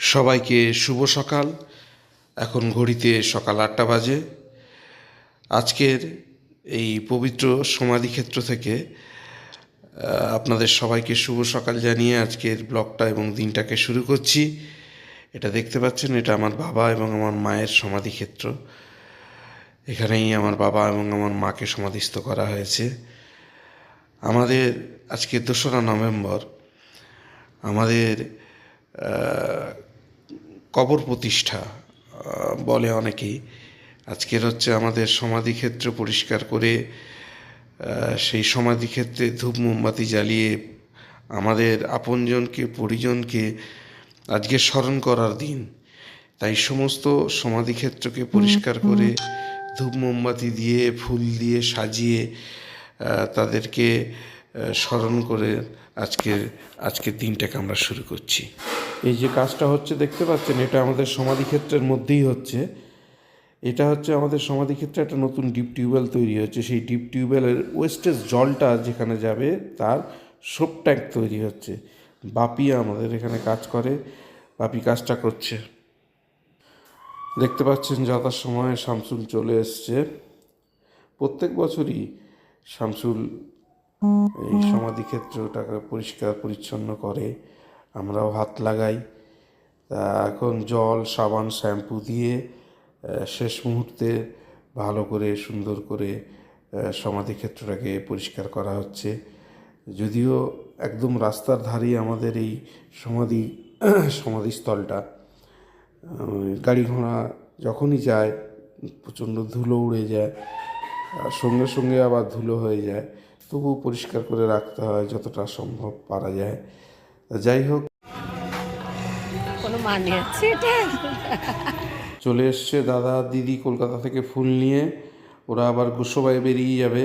সবাইকে শুভ সকাল। এখন ঘড়িতে সকাল আটটা বাজে। আজকের এই পবিত্র সমাধিক্ষেত্র থেকে আপনাদের সবাইকে শুভ সকাল জানিয়ে আজকের ব্লগটা এবং দিনটাকে শুরু করছি। এটা দেখতে পাচ্ছেন, এটা আমার বাবা এবং আমার মায়ের সমাধিক্ষেত্র। এখানেই আমার বাবা এবং আমার মাকে সমাধিস্থ করা হয়েছে। আমাদের আজকে দোসরা নভেম্বর। আমাদের কবর প্রতিষ্ঠা বলে অনেকেই। আজকের হচ্ছে আমাদের সমাধিক্ষেত্র পরিষ্কার করে সেই সমাধিক্ষেত্রে ধূপ মোমবাতি জ্বালিয়ে আমাদের আপনজনকে পরিজনকে আজকে স্মরণ করার দিন। তাই সমস্ত সমাধিক্ষেত্রকে পরিষ্কার করে ধূপ মোমবাতি দিয়ে ফুল দিয়ে সাজিয়ে তাদেরকে স্মরণ করে আজকের আজকের দিনটাকে আমরা শুরু করছি। এই যে কাজটা হচ্ছে, দেখতে পাচ্ছেন, এটা আমাদের সমাধিক্ষেত্রের মধ্যেই হচ্ছে। এটা হচ্ছে আমাদের সমাধিক্ষেত্রে একটা নতুন ডিপ টিউবওয়েল তৈরি হচ্ছে। সেই ডিপ টিউবওয়েলের ওয়েস্টেজ জলটা যেখানে যাবে, তার সোপ ট্যাঙ্ক তৈরি হচ্ছে। বাপি আমাদের এখানে কাজ করে, বাপি কাজটা করছে। দেখতে পাচ্ছেন যথার সময় শামসুল চলে এসছে। প্রত্যেক বছরই শামসুল এই সমাধিক্ষেত্রটাকে পরিষ্কার, পরিচ্ছন্ন করে আমরাও হাত লাগাই। তা এখন জল, সাবান, শ্যাম্পু দিয়ে শেষ মুহূর্তে ভালো করে, সুন্দর করে সমাধিক্ষেত্রটাকে পরিষ্কার করা হচ্ছে। যদিও একদম রাস্তার ধারেই আমাদের এই সমাধি, সমাধিস্থলটা গাড়ি ঘোড়া যখনই যায়, প্রচণ্ড ধুলো উড়ে যায়, আর সঙ্গে সঙ্গে আবার ধুলো হয়ে যায় তবুও পরিষ্কার করে রাখতে হয় যতটা সম্ভব পারা যায়। যাই হোক। কোনো মানে আছে এটা? চলে এসছে দাদা দিদি কলকাতা থেকে ফুল নিয়ে। ওরা আবার গোসবায় বেরিয়ে যাবে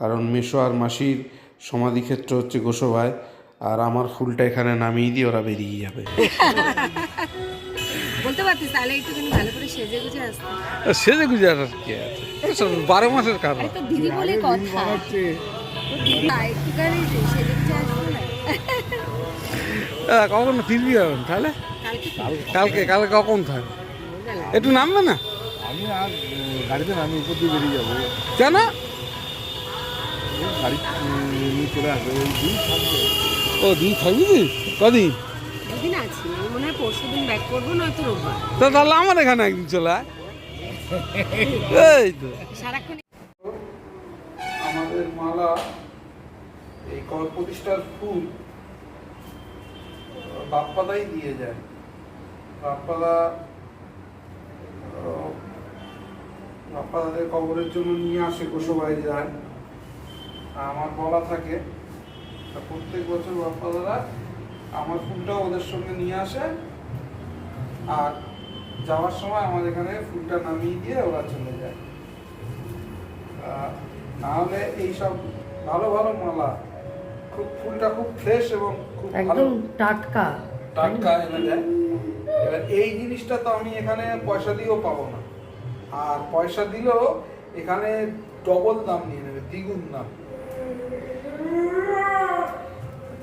কারণ মেশো আর মাসির সমাধিক্ষেত্র হচ্ছে গোসবায় আর আমার ফুলটা এখানে নামিয়ে দিয়ে ওরা বেরিয়ে যাবে। বলতে পারতিস তাহলে একটুখানি ভালো করে সেজে গুজে আসতে। সেজে গুজে আর কি আছে? বারো মাসের কারণ দিদি বলে কথা। কখন ফিরবি এখন? তাহলে? কালকে কালকে কালকে কখন থাকবে একটু নামবে না? আমি আর গাড়িতে নামি উপর দিয়ে বেরিয়ে যাব। কেন? গাড়ি চলে আসবে। ওই দিন থাকবে। ও দিন থাকবি তুই? কদিন? তাহলে আমার এখানে একদিন চলে আয়। এই তো। সারাক্ষণ মালা, এই কর প্রতিষ্ঠার ফুল বাপ্পাদাই দিয়ে যায়। বাপ্পাদা বাপ্পাদাদের কবরের জন্য নিয়ে আসে গোসবাই যায়। আমার বলা থাকে প্রত্যেক বছর বাপ্পাদারা আমার ফুলটাও ওদের সঙ্গে নিয়ে আসে, আর যাওয়ার সময় আমাদের এখানে ফুলটা নামিয়ে দিয়ে ওরা চলে যায়। নাহলে এইসব ভালো ভালো মালা খুব ফুলটা খুব ফ্রেশ এবং খুব ভালো। একদম টাটকা টাটকা এনে দেয়। এবার এই জিনিসটা তো আমি এখানে পয়সা দিয়েও পাবো না। আর পয়সা দিলেও এখানে ডবল দাম নিয়ে নেবে দ্বিগুণ দাম।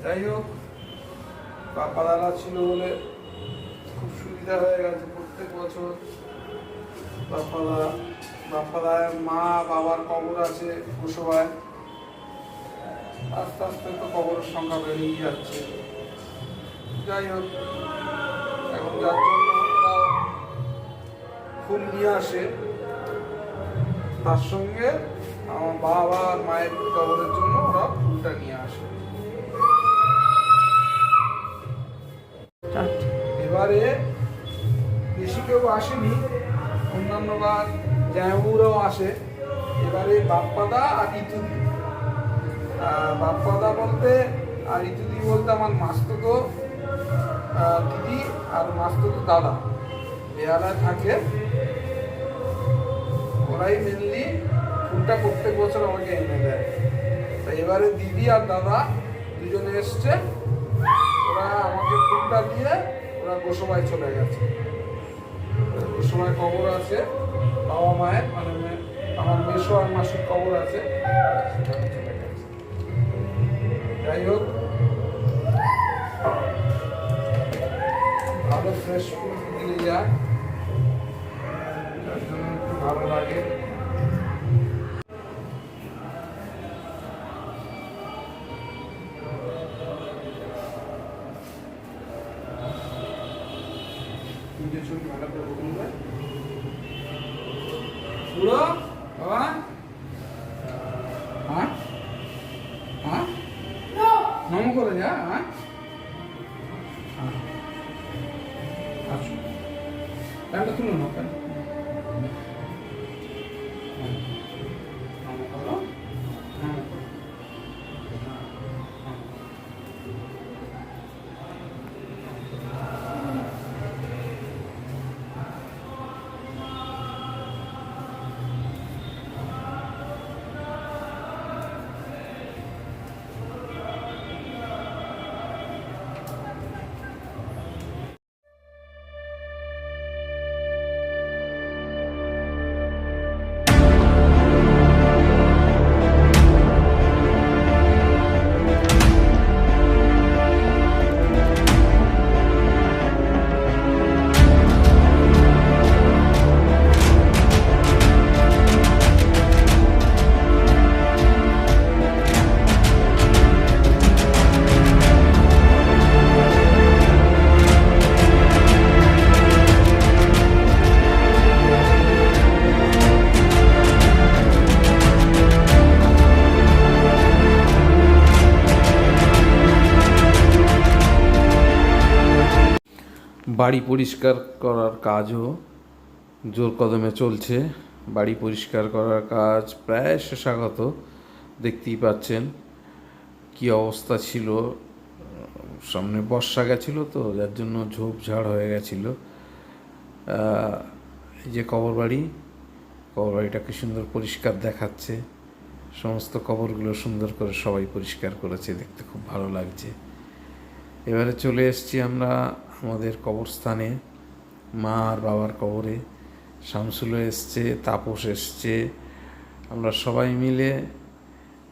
যাই হোক বাপ্পা দাদা ছিল বলে খুব সুবিধা হয়ে গেছে প্রত্যেক বছর। বাপ্পাদা বাপ্পাদার মা, বাবার কবর আছে কুসবায় আস্তে আস্তে তো কবরের সংখ্যা বেড়েই যাচ্ছে। যাই হোক, এখন যার জন্য ফুল নিয়ে আসে। তার সঙ্গে আমার বাবা আর মায়ের কবরের জন্য ওরা ফুলটা নিয়ে আসে। এবারে বেশি কেউ আসেনি। অন্যান্য বার জামাইবাবুরাও আসে। এবারে বাপ্পাদা আর ইতুদি বাপ্পাদা বলতে, আর ইতুদি বলতে আমার মাস্ততো দিদি আর মাস্ততো দাদা। বেহালায় থাকে। ওরাই মেনলি ফুলটা প্রত্যেক বছর আমাকে এনে দেয়। তা এবারে দিদি আর দাদা দুজনে এসছে। ওরা আমাকে ফুলটা দিয়ে ওরা গোসবায় চলে গেছে। গোসবায় কবর আছে। বাবা মায়ের মানে আমার মেশো আর মাসির কবর আছে। যাই হোক, ভালো ফ্রেশ ফুল দিলে যার জন্য ভালো লাগে। ছবি ভালো পুরো বাবা। হ্যাঁ? হ্যাঁ? নম করে যা হ্যাঁ? হ্যাঁ। আসো। প্যান্টটা তুলো না বাড়ি পরিষ্কার করার কাজও জোর কদমে চলছে। বাড়ি পরিষ্কার করার কাজ প্রায় শেষাগত দেখতেই পাচ্ছেন কি অবস্থা ছিল। সামনে বর্ষা গেছিল তো, যার জন্য ঝোপঝাড় হয়ে গেছিল। এই যে কবর বাড়ি, কবর বাড়িটাকে সুন্দর পরিষ্কার দেখাচ্ছে। সমস্ত কবরগুলো সুন্দর করে সবাই পরিষ্কার করেছে, দেখতে খুব ভালো লাগছে। এবারে চলে এসেছি আমরা আমাদের কবরস্থানে। মা আর বাবার কবরে। শামসুলো এসছে, তাপস এসছে। আমরা সবাই মিলে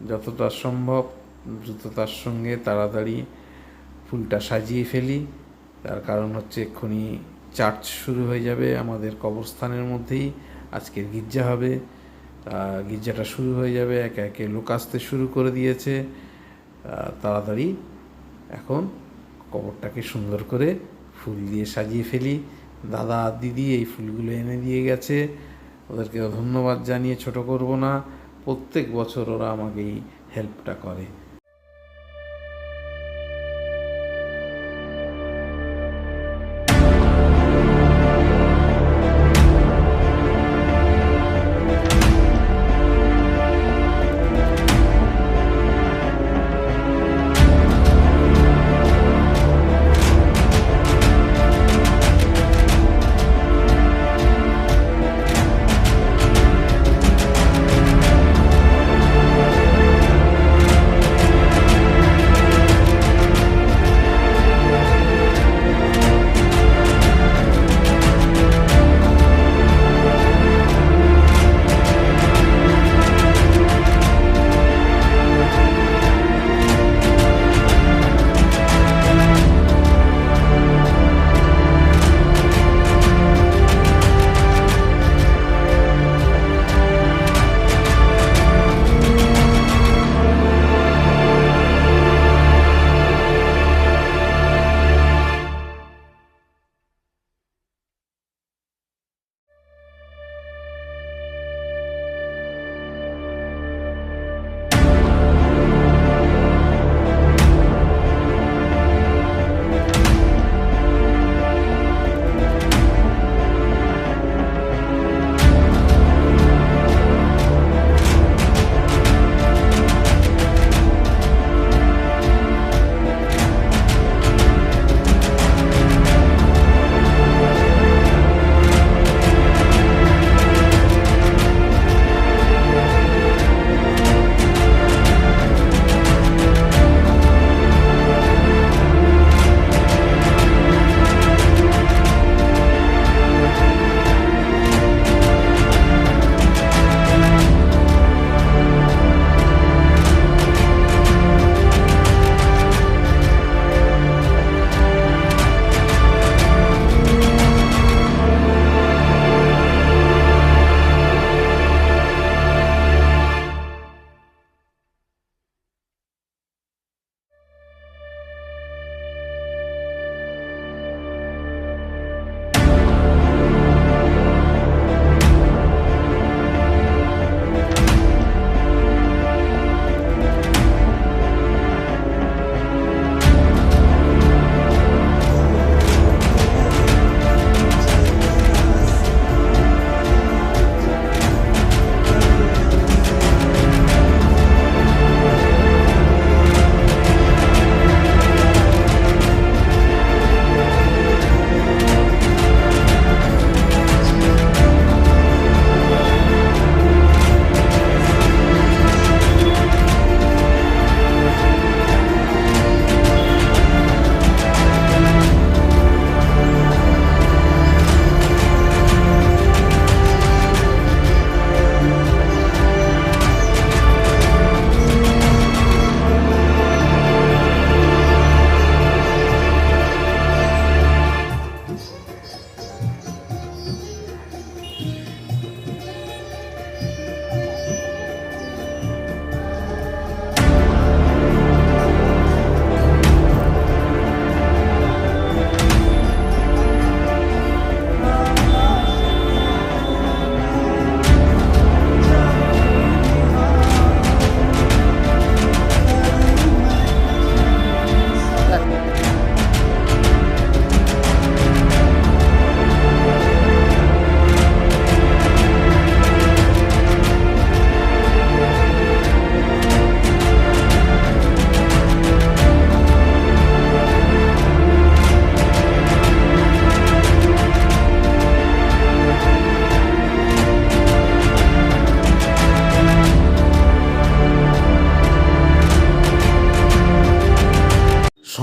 যতটা সম্ভব দ্রুততার সঙ্গে তাড়াতাড়ি ফুলটা সাজিয়ে ফেলি। তার কারণ হচ্ছে এক্ষুনি চার্চ শুরু হয়ে যাবে আমাদের কবরস্থানের মধ্যেই। আজকের গির্জা হবে। গির্জাটা শুরু হয়ে যাবে, একে একে লোক আসতে শুরু করে দিয়েছে। তাড়াতাড়ি এখন কবরটাকে সুন্দর করে ফুল দিয়ে সাজিয়ে ফেলি। দাদা, দিদি এই ফুলগুলো এনে দিয়ে গেছে। ওদেরকে ধন্যবাদ জানিয়ে ছোট করব না। প্রত্যেক বছর ওরা আমাকে এই হেল্পটা করে।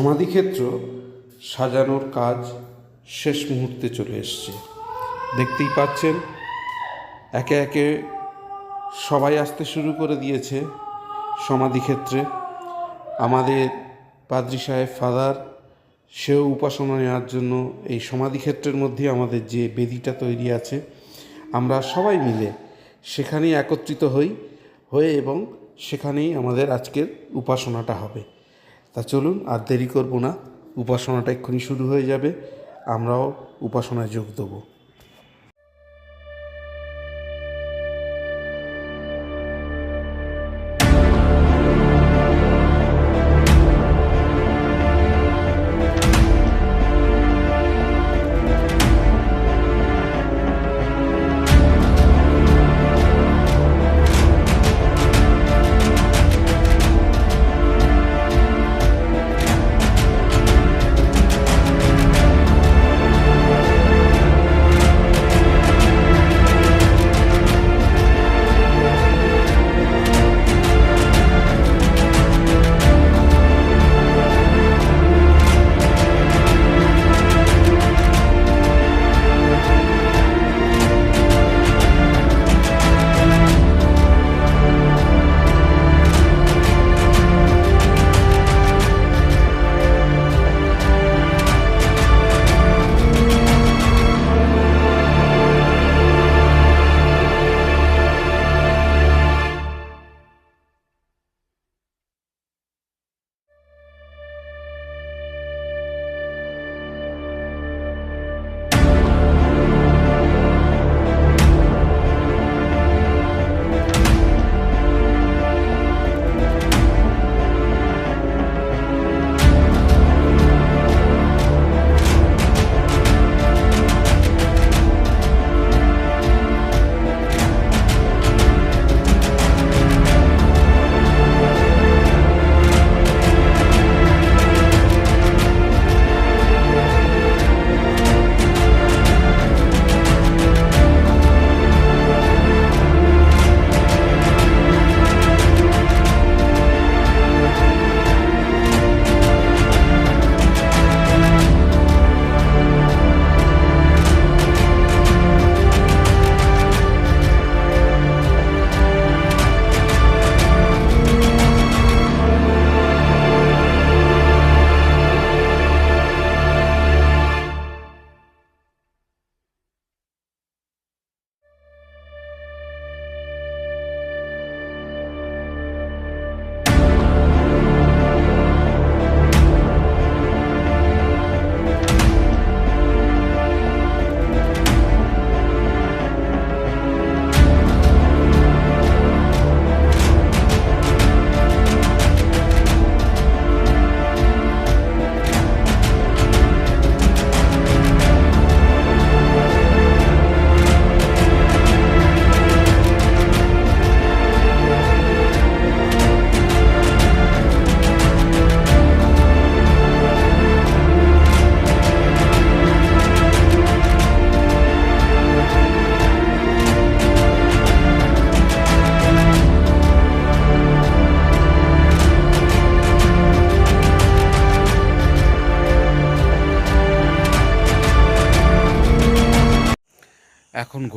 সমাধিক্ষেত্র সাজানোর কাজ শেষ মুহূর্তে চলে এসছে। দেখতেই পাচ্ছেন, একে একে সবাই আসতে শুরু করে দিয়েছে সমাধিক্ষেত্রে। আমাদের পাদ্রি সাহেব ফাদার, সেও উপাসনা নেওয়ার জন্য এই সমাধিক্ষেত্রের মধ্যে আমাদের যে বেদিটা তৈরি আছে, আমরা সবাই মিলে সেখানেই একত্রিত হই, হয়ে এবং সেখানেই আমাদের আজকের উপাসনাটা হবে। তা চলুন আর দেরি করব না। উপাসনাটা এক্ষুনি শুরু হয়ে যাবে। আমরাও উপাসনায় যোগ দেবো।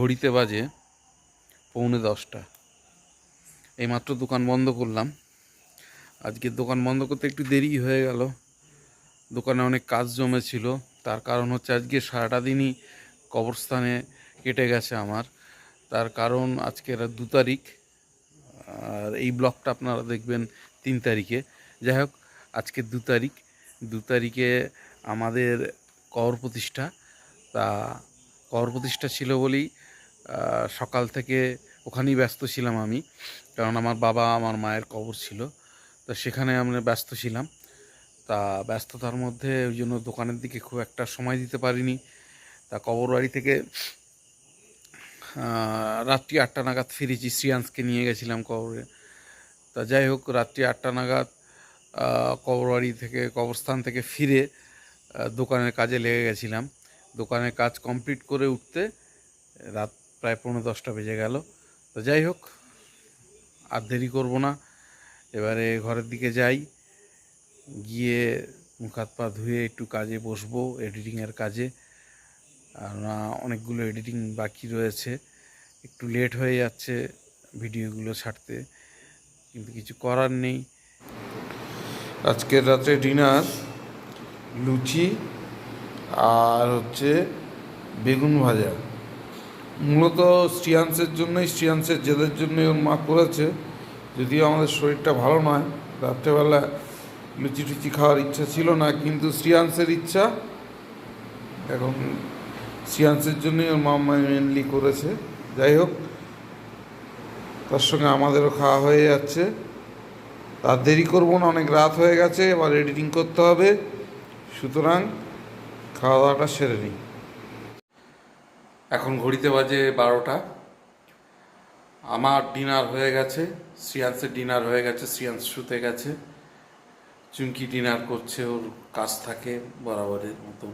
ঘড়িতে বাজে পৌনে দশটা। এইমাত্র দোকান বন্ধ করলাম। আজকে দোকান বন্ধ করতে একটু দেরি হয়ে গেল। দোকানে অনেক কাজ জমেছিল। তার কারণ হচ্ছে আজকে সারাটা দিনই কবরস্থানে কেটে গেছে আমার। তার কারণ আজকের দু তারিখ। আর এই ব্লগটা আপনারা দেখবেন তিন তারিখে। যাই হোক, আজকে দু তারিখ। দু তারিখে আমাদের কবর প্রতিষ্ঠা। তা কবর প্রতিষ্ঠা ছিল বলেই সকাল থেকে ওখানেই ব্যস্ত ছিলাম আমি। কারণ আমার বাবা, আমার মায়ের কবর ছিল। তো সেখানে আমরা ব্যস্ত ছিলাম। তা ব্যস্ততার মধ্যে ওই জন্য দোকানের দিকে খুব একটা সময় দিতে পারিনি। তা কবর বাড়ি থেকে রাত্রি আটটা নাগাদ ফিরেছি, শ্রিয়াংশকে নিয়ে গেছিলাম কবরে। তা যাই হোক, রাত্রি আটটা নাগাদ কবরবাড়ি থেকে, কবরস্থান থেকে ফিরে দোকানের কাজে লেগে গেছিলাম। দোকানের কাজ কমপ্লিট করে উঠতে, রাত প্রায় পৌনে দশটা বেজে গেল। তো যাই হোক, আর দেরি করব না। এবারে ঘরের দিকে যাই, গিয়ে মুখ হাত পা ধুয়ে একটু কাজে বসবো এডিটিংয়ের কাজে। আর না, অনেকগুলো এডিটিং বাকি রয়েছে। একটু লেট হয়ে যাচ্ছে ভিডিওগুলো ছাড়তে, কিন্তু কিছু করার নেই। আজকের রাত্রে ডিনার লুচি আর হচ্ছে বেগুন ভাজা। মূলত স্টিয়ান্সের জন্যই স্টিয়ান্সের জেদের জন্যই ওর মা করেছে। যদিও আমাদের শরীরটা ভালো নয়, রাত্রেবেলা লুচি টুচি খাওয়ার ইচ্ছা ছিল না, কিন্তু শ্রিয়াংসের ইচ্ছা, এখন শ্রিয়াংসের জন্যই ওর মা মেনলি করেছে। যাই হোক, তার সঙ্গে আমাদেরও খাওয়া হয়ে যাচ্ছে। তার দেরি করব না, অনেক রাত হয়ে গেছে, এবার এডিটিং করতে হবে। সুতরাং খাওয়া দাওয়াটা সেরে নিই। এখন ঘড়িতে বাজে বারোটা। আমার ডিনার হয়ে গেছে শ্রিয়াংসের ডিনার হয়ে গেছে শ্রিয়াংস শুতে গেছে। চুমকি ডিনার করছে, ওর কাজ থাকে বরাবরের মতন।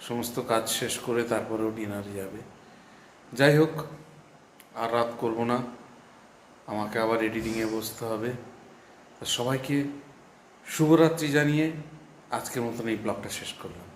সমস্ত কাজ শেষ করে তারপরেও ডিনার যাবে। যাই হোক, আর রাত করব না। আমাকে আবার এডিটিংয়ে বসতে হবে। তা সবাইকে শুভরাত্রি জানিয়ে আজকের মতন এই ব্লগটা শেষ করলাম।